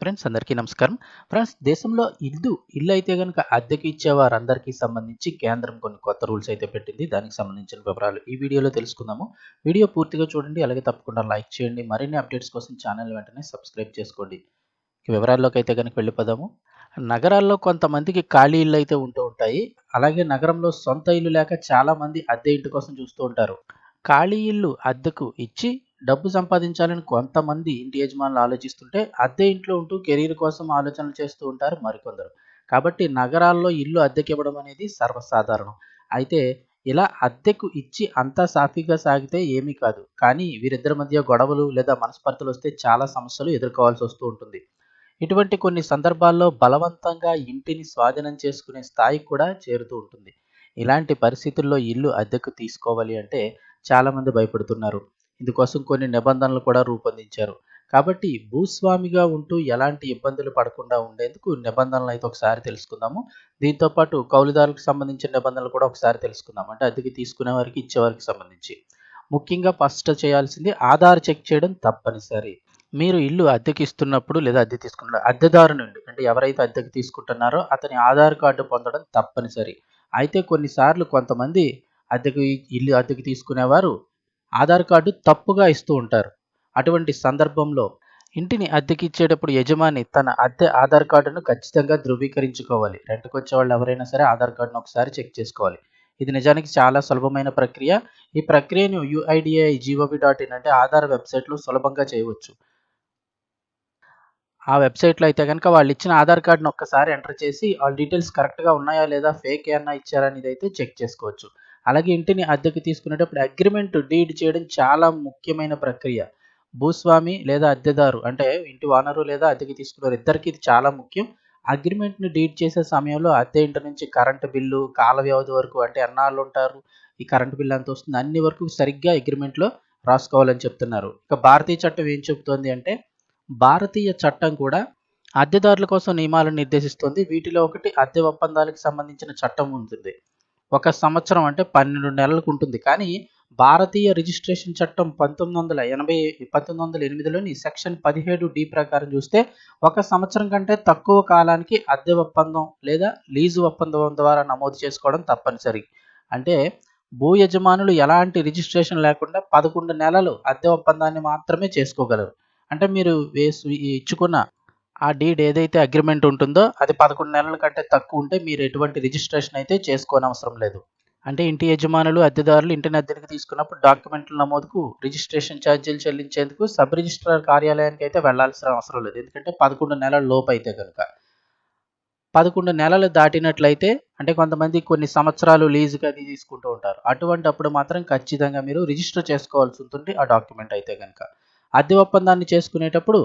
Friends అందరికీ నమస్కారం. Friends దేశంలో ఇల్లు ఇల్లు అయితే కనుక అద్దెకి ఇచ్చే వారందరికీ సంబంధించి కేంద్రం కొన్ని కొత్త రూల్స్ అయితే పెట్టింది. దానికి సంబంధించిన వివరాలు ఈ వీడియోలో తెలుసుకుందాము. వీడియో పూర్తిగా చూడండి అలాగే తప్పకుండా లైక్ చేయండి. మరిన్ని అప్డేట్స్ కోసం ఛానల్ వెంటనే సబ్స్క్రైబ్ చేసుకోండి. వివరాల్లోకి అయితే కనుక వెళ్ళిపోదాము. నగరాల్లో కొంతమందికి ఖాళీ ఇల్లు అయితే ఉంటూ ఉంటాయి. అలాగే నగరంలో సొంత ఇల్లు లేక చాలామంది అద్దె ఇంటి కోసం చూస్తూ ఉంటారు. ఖాళీ ఇల్లు అద్దెకు ఇచ్చి డబ్బు సంపాదించాలని కొంతమంది ఇంటి యజమానులు ఆలోచిస్తుంటే అద్దె ఇంట్లో ఉంటూ కెరీర్ కోసం ఆలోచనలు చేస్తూ ఉంటారు మరికొందరు. కాబట్టి నగరాల్లో ఇల్లు అద్దెకి ఇవ్వడం అనేది సర్వసాధారణం. అయితే ఇలా అద్దెకు ఇచ్చి అంతా సాఫీగా సాగితే ఏమీ కాదు. కానీ వీరిద్దరి మధ్య గొడవలు లేదా మనస్పర్ధలు వస్తే చాలా సమస్యలు ఎదుర్కోవాల్సి వస్తూ ఉంటుంది. ఇటువంటి కొన్ని సందర్భాల్లో బలవంతంగా ఇంటిని స్వాధీనం చేసుకునే స్థాయి కూడా చేరుతూ ఉంటుంది. ఇలాంటి పరిస్థితుల్లో ఇల్లు అద్దెకు తీసుకోవాలి అంటే చాలామంది భయపడుతున్నారు. ఇందుకోసం కొన్ని నిబంధనలు కూడా రూపొందించారు. కాబట్టి భూస్వామిగా ఉంటూ ఎలాంటి ఇబ్బందులు పడకుండా ఉండేందుకు నిబంధనలు అయితే ఒకసారి తెలుసుకుందాము. దీంతో పాటు కౌలుదారులకు సంబంధించిన నిబంధనలు కూడా ఒకసారి తెలుసుకుందాం అంటే అద్దెకి తీసుకునే వారికి ఇచ్చేవారికి సంబంధించి. ముఖ్యంగా ఫస్ట్ చేయాల్సింది ఆధార్ చెక్ చేయడం తప్పనిసరి. మీరు ఇల్లు అద్దెకి ఇస్తున్నప్పుడు లేదా అద్దె తీసుకున్నారు అద్దెదారు నుండి అంటే ఎవరైతే అద్దెకి తీసుకుంటున్నారో అతని ఆధార్ కార్డు పొందడం తప్పనిసరి. అయితే కొన్నిసార్లు కొంతమంది అద్దెకు ఇల్లు అద్దెకి తీసుకునేవారు ఆధార్ కార్డు తప్పుగా ఇస్తూ ఉంటారు. అటువంటి సందర్భంలో ఇంటిని అద్దెకి ఇచ్చేటప్పుడు యజమాని తన అద్దె ఆధార్ కార్డును ఖచ్చితంగా ధృవీకరించుకోవాలి. రెంట్కి వచ్చే వాళ్ళు ఎవరైనా సరే ఆధార్ కార్డును ఒకసారి చెక్ చేసుకోవాలి. ఇది నిజానికి చాలా సులభమైన ప్రక్రియ. ఈ ప్రక్రియను యుఐడిఐ జీఓవి డాట్ ఇన్ అంటే ఆధార్ వెబ్సైట్లో సులభంగా చేయవచ్చు. ఆ వెబ్సైట్లో అయితే కనుక వాళ్ళు ఇచ్చిన ఆధార్ కార్డును ఒక్కసారి ఎంటర్ చేసి వాళ్ళ డీటెయిల్స్ కరెక్ట్గా ఉన్నాయా లేదా ఫేక్ ఏమన్నా ఇచ్చారా అనేది అయితే చెక్ చేసుకోవచ్చు. అలాగే ఇంటిని అద్దెకి తీసుకునేటప్పుడు అగ్రిమెంట్ డీడ్ చేయడం చాలా ముఖ్యమైన ప్రక్రియ. భూస్వామి లేదా అద్దెదారు అంటే ఇంటి ఓనరు లేదా అద్దెకి తీసుకున్నారు ఇద్దరికి ఇది చాలా ముఖ్యం. అగ్రిమెంట్ని డీడ్ చేసే సమయంలో అద్దె ఇంటి నుంచి కరెంటు బిల్లు కాల వ్యవధి వరకు అంటే ఎన్నాళ్ళు ఉంటారు ఈ కరెంటు బిల్లు ఎంత వస్తుంది అన్ని వరకు సరిగ్గా అగ్రిమెంట్లో రాసుకోవాలని చెప్తున్నారు. ఇక భారతీయ చట్టం ఏం చెబుతోంది అంటే భారతీయ చట్టం కూడా అద్దెదారుల కోసం నియమాలను నిర్దేశిస్తుంది. వీటిలో ఒకటి అద్దె ఒప్పందాలకు సంబంధించిన చట్టం ఉంటుంది. ఒక సంవత్సరం అంటే పన్నెండు నెలలకు ఉంటుంది. కానీ భారతీయ రిజిస్ట్రేషన్ చట్టం పంతొమ్మిది వందల ఎనభై పంతొమ్మిది వందల ఎనిమిదిలోని సెక్షన్ పదిహేడు డి ప్రకారం చూస్తే ఒక సంవత్సరం కంటే తక్కువ కాలానికి అద్దె ఒప్పందం లేదా లీజు ఒప్పందం ద్వారా నమోదు చేసుకోవడం తప్పనిసరి. అంటే భూ యజమానులు ఎలాంటి రిజిస్ట్రేషన్ లేకుండా పదకొండు నెలలు అద్దె ఒప్పందాన్ని మాత్రమే చేసుకోగలరు. అంటే మీరు వేసు ఇచ్చుకున్న ఆ డీడ్ ఏదైతే అగ్రిమెంట్ ఉంటుందో అది పదకొండు నెలల కంటే తక్కువ ఉంటే మీరు ఎటువంటి రిజిస్ట్రేషన్ అయితే చేసుకోనవసరం లేదు. అంటే ఇంటి యజమానులు అద్దెదారులు ఇంటిని అద్దెకి తీసుకున్నప్పుడు డాక్యుమెంట్ల నమోదుకు రిజిస్ట్రేషన్ ఛార్జీలు చెల్లించేందుకు సబ్ రిజిస్ట్రార్ కార్యాలయానికి అయితే వెళ్ళాల్సిన అవసరం లేదు. ఎందుకంటే పదకొండు నెలల లోపు అయితే కనుక. పదకొండు నెలలు దాటినట్లయితే అంటే కొంతమంది కొన్ని సంవత్సరాలు లీజుగా అది తీసుకుంటూ ఉంటారు. అటువంటి అప్పుడు మాత్రం ఖచ్చితంగా మీరు రిజిస్టర్ చేసుకోవాల్సి ఉంటుంది ఆ డాక్యుమెంట్ అయితే కనుక. అద్దె ఒప్పందాన్ని చేసుకునేటప్పుడు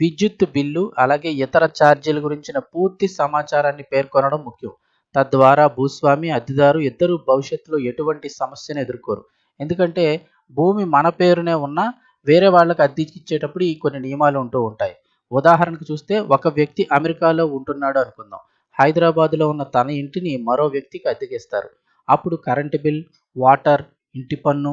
విద్యుత్ బిల్లు అలాగే ఇతర ఛార్జీల గురించిన పూర్తి సమాచారాన్ని పేర్కొనడం ముఖ్యం. తద్వారా భూస్వామి అద్దెదారు ఇద్దరు భవిష్యత్తులో ఎటువంటి సమస్యను ఎదుర్కోరు. ఎందుకంటే భూమి మన పేరునే ఉన్నా వేరే వాళ్ళకి అద్దెకి ఇచ్చేటప్పుడు ఈ కొన్ని నియమాలు ఉంటూ ఉంటాయి. ఉదాహరణకు చూస్తే ఒక వ్యక్తి అమెరికాలో ఉంటున్నాడు అనుకుందాం. హైదరాబాద్లో ఉన్న తన ఇంటిని మరో వ్యక్తికి అద్దెకిస్తారు అప్పుడు కరెంటు బిల్ వాటర్ ఇంటి పన్ను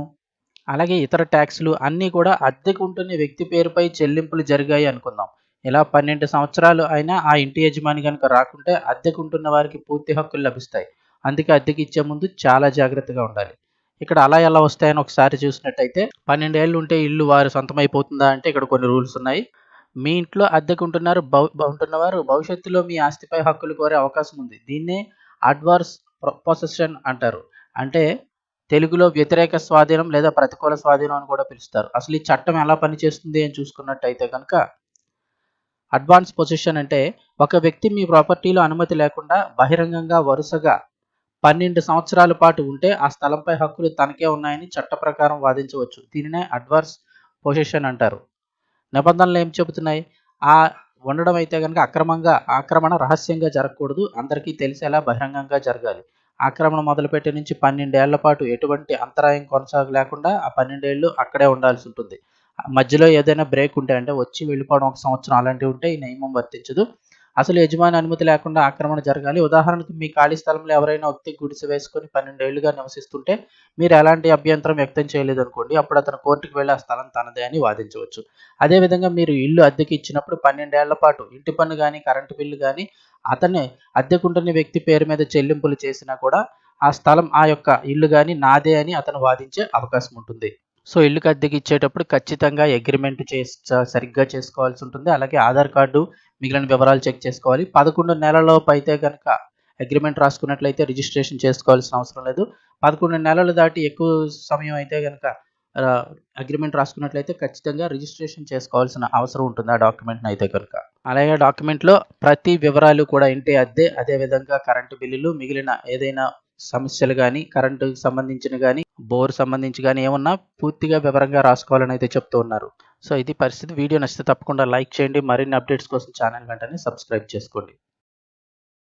అలాగే ఇతర ట్యాక్స్లు అన్నీ కూడా అద్దెకు ఉంటున్న వ్యక్తి పేరుపై చెల్లింపులు జరిగాయి అనుకుందాం. ఇలా పన్నెండు సంవత్సరాలు అయినా ఆ ఇంటి యజమాని కనుక రాకుంటే అద్దెకు ఉంటున్న వారికి పూర్తి హక్కులు లభిస్తాయి. అందుకే అద్దెకి ఇచ్చే ముందు చాలా జాగ్రత్తగా ఉండాలి. ఇక్కడ అలా ఎలా వస్తాయని ఒకసారి చూసినట్టయితే పన్నెండేళ్ళు ఉంటే ఇల్లు వారు సొంతమైపోతుందా అంటే ఇక్కడ కొన్ని రూల్స్ ఉన్నాయి. మీ ఇంట్లో అద్దెకు ఉంటున్నారు ఉంటున్నవారు భవిష్యత్తులో మీ ఆస్తిపై హక్కులు కోరే అవకాశం ఉంది. దీన్నే అడ్వార్స్ పొసెషన్ అంటారు. అంటే తెలుగులో వ్యతిరేక స్వాధీనం లేదా ప్రతికూల స్వాధీనం అని కూడా పిలుస్తారు. అసలు ఈ చట్టం ఎలా పనిచేస్తుంది అని చూసుకున్నట్టయితే కనుక అడ్వాన్స్ పొజిషన్ అంటే ఒక వ్యక్తి మీ ప్రాపర్టీలో అనుమతి లేకుండా బహిరంగంగా వరుసగా పన్నెండు సంవత్సరాల పాటు ఉంటే ఆ స్థలంపై హక్కులు తనకే ఉన్నాయని చట్ట ప్రకారం వాదించవచ్చు. దీనినే అడ్వాన్స్ పొజిషన్ అంటారు. నిబంధనలు ఏం చెబుతున్నాయి? ఆ ఉండడం అయితే కనుక అక్రమంగా ఆక్రమణ రహస్యంగా జరగకూడదు. అందరికీ తెలిసేలా బహిరంగంగా జరగాలి. ఆక్రమణ మొదలుపెట్టే నుంచి పన్నెండేళ్ళ పాటు ఎటువంటి అంతరాయం కొనసాగ లేకుండా ఆ పన్నెండేళ్ళు అక్కడే ఉండాల్సి ఉంటుంది. మధ్యలో ఏదైనా బ్రేక్ ఉంటే అంటే వచ్చి వెళ్ళిపోవడం ఒక సంవత్సరం అలాంటివి ఉంటే ఈ నియమం వర్తించదు. అసలు యజమాని అనుమతి లేకుండా ఆక్రమణ జరగాలి. ఉదాహరణకు మీ ఖాళీ స్థలంలో ఎవరైనా వ్యక్తి గుడిసె వేసుకొని పన్నెండేళ్ళుగా నివసిస్తుంటే మీరు ఎలాంటి అభ్యంతరం వ్యక్తం చేయలేదు అనుకోండి అప్పుడు అతను కోర్టుకు వెళ్ళి ఆ స్థలం తనదే అని వాదించవచ్చు. అదేవిధంగా మీరు ఇల్లు అద్దెకి ఇచ్చినప్పుడు పన్నెండేళ్ళ పాటు ఇంటి పన్ను కానీ కరెంటు బిల్లు కానీ అతన్ని అద్దెకుంటున్న వ్యక్తి పేరు మీద చెల్లింపులు చేసినా కూడా ఆ స్థలం ఆ యొక్క ఇల్లు కానీ నాదే అని అతను వాదించే అవకాశం ఉంటుంది. సో ఇల్లుకి అద్దెకి ఇచ్చేటప్పుడు ఖచ్చితంగా అగ్రిమెంట్ చేసి సరిగ్గా చేసుకోవాల్సి ఉంటుంది. అలాగే ఆధార్ కార్డు మిగిలిన వివరాలు చెక్ చేసుకోవాలి. పదకొండు నెలలలోపు అయితే కనుక అగ్రిమెంట్ రాసుకున్నట్లయితే రిజిస్ట్రేషన్ చేసుకోవాల్సిన అవసరం లేదు. పదకొండు నెలలు దాటి ఎక్కువ సమయం అయితే కనుక అగ్రిమెంట్ రాసుకున్నట్లయితే ఖచ్చితంగా రిజిస్ట్రేషన్ చేసుకోవాల్సిన అవసరం ఉంటుంది ఆ డాక్యుమెంట్ని అయితే కనుక అలాగే డాక్యుమెంట్లో ప్రతి వివరాలు కూడా ఇంటి అద్దె అదేవిధంగా కరెంటు బిల్లులు మిగిలిన ఏదైనా సమస్యలు కానీ కరెంటుకి సంబంధించిన కానీ బోర్ సంబంధించి కానీ ఏమన్నా పూర్తిగా వివరంగా రాసుకోవాలని అయితే చెప్తూ ఉన్నారు. సో ఇది పరిస్థితి. వీడియో నచ్చితే తప్పకుండా లైక్ చేయండి. మరిన్ని అప్డేట్స్ కోసం ఛానల్ వెంటనే సబ్స్క్రైబ్ చేసుకోండి.